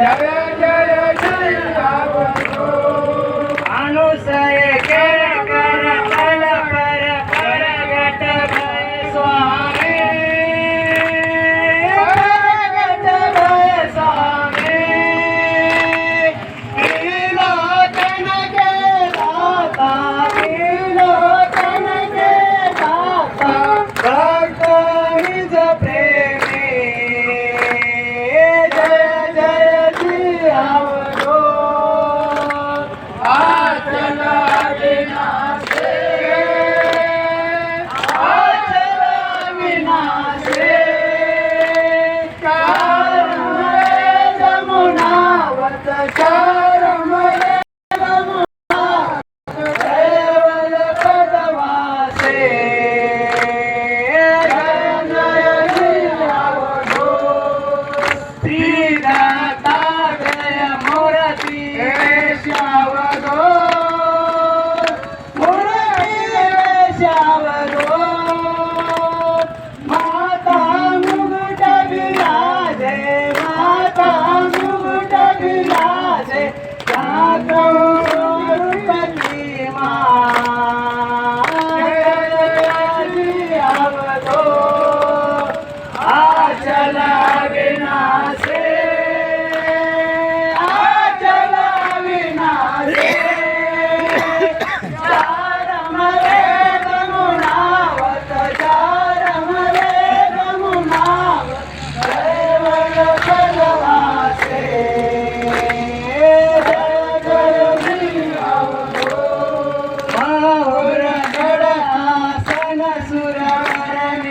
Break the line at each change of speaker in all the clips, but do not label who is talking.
ಯಾವ್ಯಾವ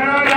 ഓരോ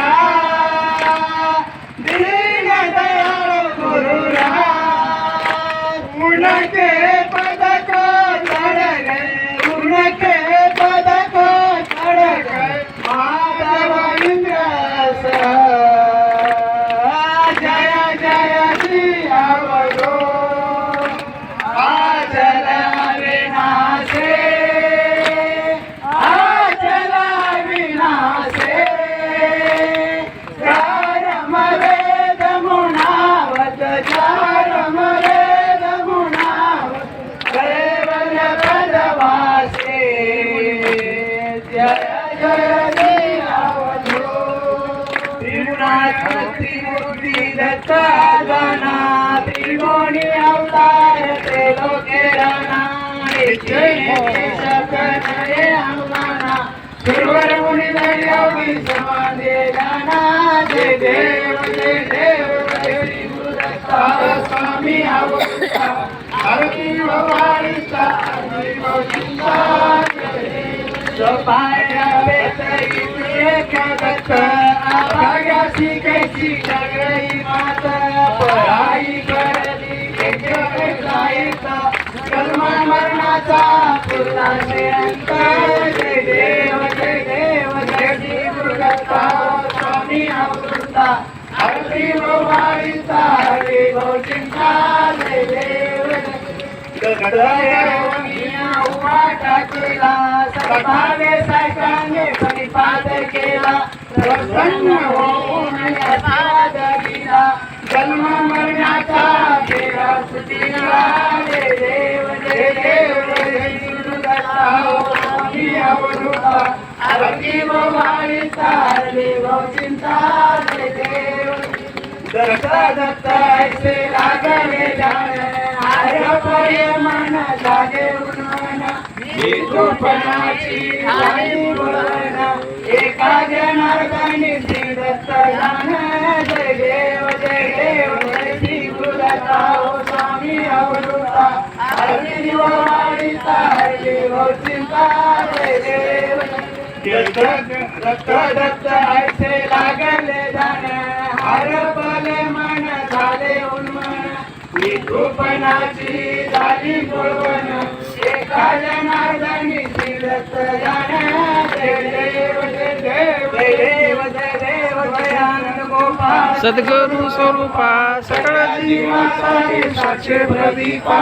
त्रिगुणात्म त्रिमूर्ती दत्ता गणा त्रिगुणी अवतार ते लोके राणा सकनये अंगना मुनी गाना देव देव स्वामी अवता भवानीचा आभाग्यासी कैसी जगई मात पराई करली जायचा जन्म मरणाचा अंत जय देव जय देव जय श्री स्वामी अमृता. भवानीचा हरी जय देव केला सभावे सायकांगे परिपाद प्रसन्न होऊन जन्म मरणाचा फेरा सुटीला जय देव जय देव जय चिंता देव दत्त दत्त ऐसे लागले जाणे एका जनार्दनी दत्त जाण जय देव जय देव जय श्री गुरुदत्ता हो स्वामी अवधूता हरी दिवाळीचा हरी हो चिंता जय देव दत्त दत्त ऐसे लागले जाणे हरपले मन ही झाली बोलवण एका जनार्दनी
सद्गुरु स्वरूपा सकळ
जीवासाठी साक्षी प्रदीपा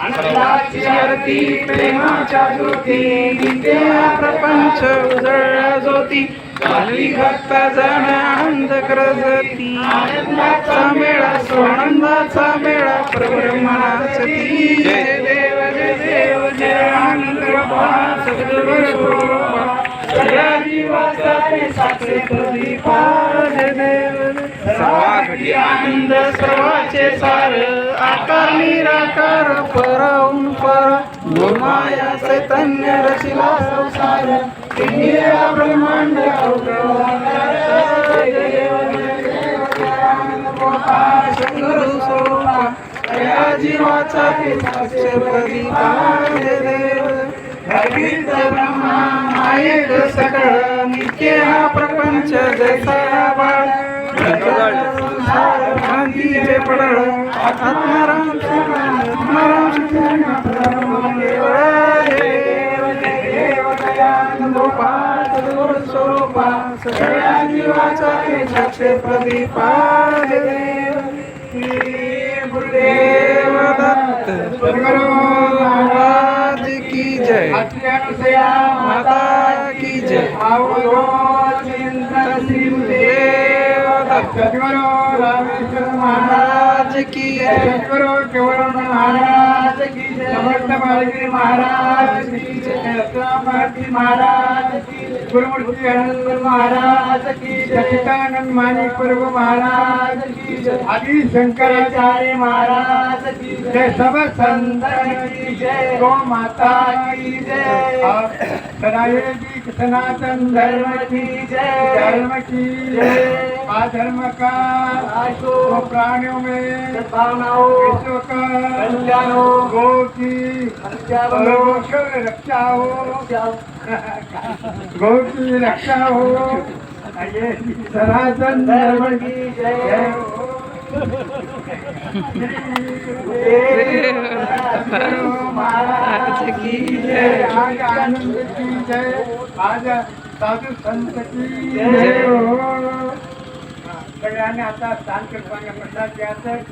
आनंदाची आरती प्रेमाच्या ज्योती
प्रपंच उजळला ज्योती.
झाली
भक्त जण आनंद करजती
आनंदाचा
मेळा स्वानंदाचा मेळा प्रब्रह्मणाच
जय देव जय देव जय आनंद गोपाल सद्गुरु स्वरूपा सगळ्या जीवासाठी साक्षी प्रदीपा. जय देव सर्वाघटी आनंद
सर्वाचे सार आकार निराकार परहून पर. माया चैतन्य रचिला संसार.
इंदिरा ब्रह्मांड
जीवाचा
ब्रह्मा
सकळ नित्य हा प्रपंच जैसा सगळ्या जीवाचा साक्ष प्रदीपा देव गुरुदेव दत्त महाराज की जय माता की जय
चिंतन
देव दत्त
रामेश्वर महाराज
महाराज की जय
केवळ महाराज की समर्थ बालगिरी महाराज की जय महाराज की गुरुमूर्ती आनंद महाराज की सचितानंद सचिदानंद माणिक प्रभु महाराज की जय आदि शंकराचार्य महाराज की जय सब संतन की जय गो माता की जय सदाये जी सनातन धर्म की जय धर्म की जय आधर्म का प्राणियों में सद्भावना
विश्व का
कल्याण हो
गो की रक्षा हो गो की रक्षा हो सनातन धर्म की
जय
हो।
महाराज
की जय आज आनंद की जय। आज साधू संत की जय। हो। सगळ्यांनी आता स्थान कृपाने प्रसाद घ्यायचं